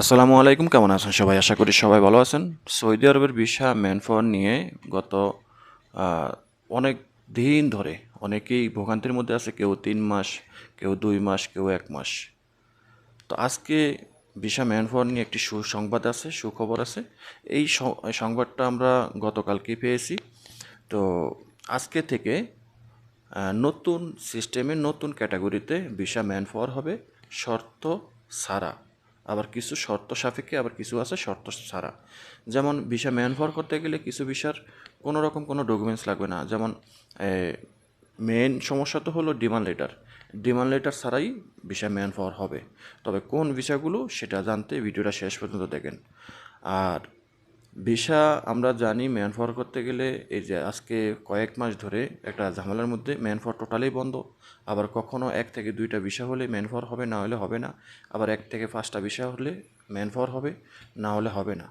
আসসালামু আলাইকুম, কেমন আছেন সবাই? আশা করি সবাই ভালো আছেন। সৌদি আরবের ভিসা ম্যানফাওয়ার নিয়ে গত অনেক দিন ধরে অনেকেই ভোগান্তির মধ্যে আছে, কেউ তিন মাস, কেউ দুই মাস, কেউ এক মাস। তো আজকে ভিসা ম্যানফাওয়ার নিয়ে একটি সুসংবাদ আছে, সুখবর আছে। এই সংবাদটা আমরা গতকালকেই পেয়েছি। তো আজকে থেকে নতুন সিস্টেমে নতুন ক্যাটাগরিতে ভিসা ম্যান পাওয়ার হবে, শর্ত ছাড়া। আবার কিছু শর্ত সাপেক্ষে, আবার কিছু আছে শর্ত ছাড়া। যেমন ভিসা ম্যান পাওয়ার করতে গেলে কিছু ভিসার কোনো রকম কোনো ডকুমেন্টস লাগবে না। যেমন মেন সমস্যা তো হলো ডিমান্ড লেটার ডিমান্ড লেটার ছাড়াই ভিসা ম্যান পাওয়ার হবে। তবে কোন ভিসাগুলো সেটা জানতে ভিডিওটা শেষ পর্যন্ত দেখেন। আর ভিসা আমরা জানি ম্যান পাওয়ার করতে গেলে এই যে আজকে কয়েক মাস ধরে একটা ঝামেলার মধ্যে ম্যান পাওয়ার টোটালি বন্ধ। আবার কখনো এক থেকে দুইটা ভিসা হলে ম্যান পাওয়ার হবে, না হলে হবে না। আবার এক থেকে পাঁচটা ভিসা হলে ম্যান পাওয়ার হবে, না হলে হবে না।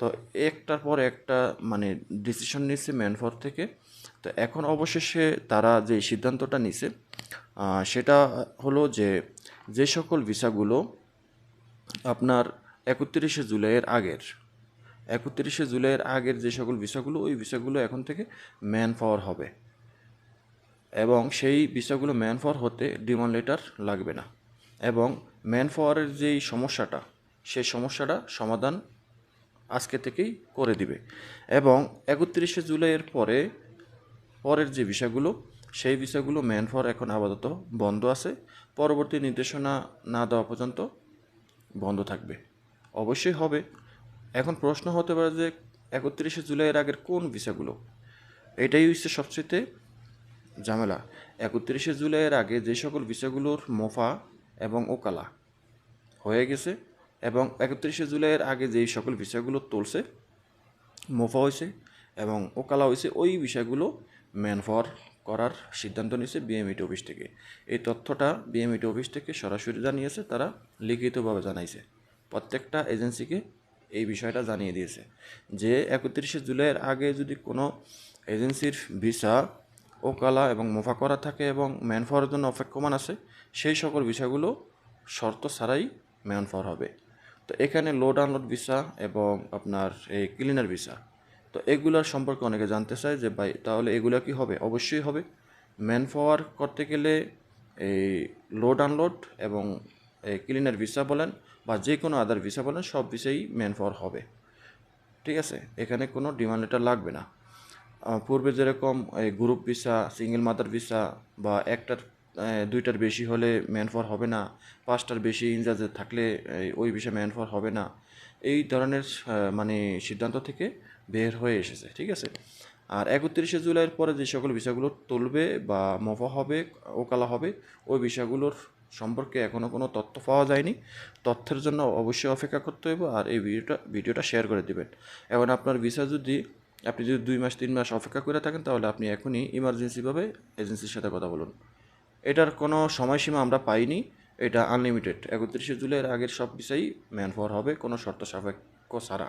তো একটার পর একটা মানে ডিসিশন নিচ্ছে ম্যান পাওয়ার থেকে। তো এখন অবশেষে তারা যে সিদ্ধান্তটা নিছে সেটা হলো যে যে সকল ভিসাগুলো আপনার একত্রিশে জুলাইয়ের আগের একত্রিশে জুলাইয়ের আগের যে সকল ভিসাগুলো ওই ভিসাগুলো এখন থেকে ম্যান পাওয়ার হবে। এবং সেই ভিসাগুলো ম্যান পাওয়ার হতে ডিমান্ড লেটার লাগবে না। এবং ম্যান পাওয়ারের যেই সমস্যাটা, সেই সমস্যাটা সমাধান আজকে থেকেই করে দিবে। এবং একত্রিশে জুলাইয়ের পরে, পরের যে ভিসাগুলো সেই ভিসাগুলো ম্যান পাওয়ার এখন আপাতত বন্ধ আছে। পরবর্তী নির্দেশনা না দেওয়া পর্যন্ত বন্ধ থাকবে। অবশ্যই হবে। এখন প্রশ্ন হতে পারে যে একত্রিশে জুলাইয়ের আগের কোন ভিসাগুলো? এটাই হচ্ছে সবচেয়ে ঝামেলা। একত্রিশে জুলাইয়ের আগে যে সকল ভিসাগুলোর মোফা এবং ওকালা হয়ে গেছে এবং একত্রিশে জুলাইয়ের আগে যেই সকল ভিসাগুলো তুলছে, মোফা হয়েছে এবং ওকালা হয়েছে, ওই বিষয়গুলো ম্যান পাওয়ার করার সিদ্ধান্ত নিয়েছে বিএমইটি অফিস থেকে। এই তথ্যটা বিএমইটি অফিস থেকে সরাসরি জানিয়েছে, তারা লিখিতভাবে জানাইছে। প্রত্যেকটা এজেন্সিকে এই বিষয়টা জানিয়ে দিয়েছে যে একত্রিশে জুলাইয়ের আগে যদি কোনো এজেন্সির ভিসা, ওকালা এবং মোফা করা থাকে এবং ম্যান পাওয়ারের জন্য অপেক্ষমান আছে, সেই সকল বিষয়গুলো শর্ত ছাড়াই ম্যান পাওয়ার হবে। তো এখানে লোড আনলোড ভিসা এবং আপনার এই ক্লিনার ভিসা। তো এগুলোর সম্পর্কে অনেকে জানতে চায় যে ভাই, তাহলে এগুলো কি হবে? অবশ্যই হবে। ম্যান পাওয়ার করতে গেলে এই লোড আনলোড এবং ক্লিনার ভিসা বলেন বা যে কোনো আদার ভিসা বলেন, সব ভিসাই ম্যান পাওয়ার হবে। ঠিক আছে? এখানে কোনো ডিমান্ড লেটার লাগবে না। পূর্বে যেরকম group visa single mother visa বা একটার দুইটার বেশি হলে ম্যান পাওয়ার হবে না, পাঁচটার বেশি ইনচার্জে থাকলে ওই বিষয়ে ম্যান পাওয়ার হবে না। এই ধরনের মানে সিদ্ধান্ত থেকে বের হয়ে এসেছে। ঠিক আছে? আর একত্রিশে জুলাইয়ের পরে যে সকল বিষয়গুলো তুলবে বা মফা হবে, ওকালা হবে, ওই বিষয়গুলোর সম্পর্কে এখনও কোনো তথ্য পাওয়া যায়নি। তথ্যের জন্য অবশ্যই অপেক্ষা করতে হবে আর এই ভিডিওটা ভিডিওটা শেয়ার করে দিবেন। এখন আপনার ভিসা যদি, আপনি যদি দুই মাস, তিন মাস অপেক্ষা করে থাকেন, তাহলে আপনি এখনই ইমার্জেন্সিভাবে এজেন্সির সাথে কথা বলুন। এটার কোনো সময়সীমা আমরা পাইনি, এটা আনলিমিটেড একত্রিশে জুলাইয়ের আগের সব বিষয়ই ম্যান পাওয়ার হবে, কোনো শর্ত সাপেক্ষ ছাড়া।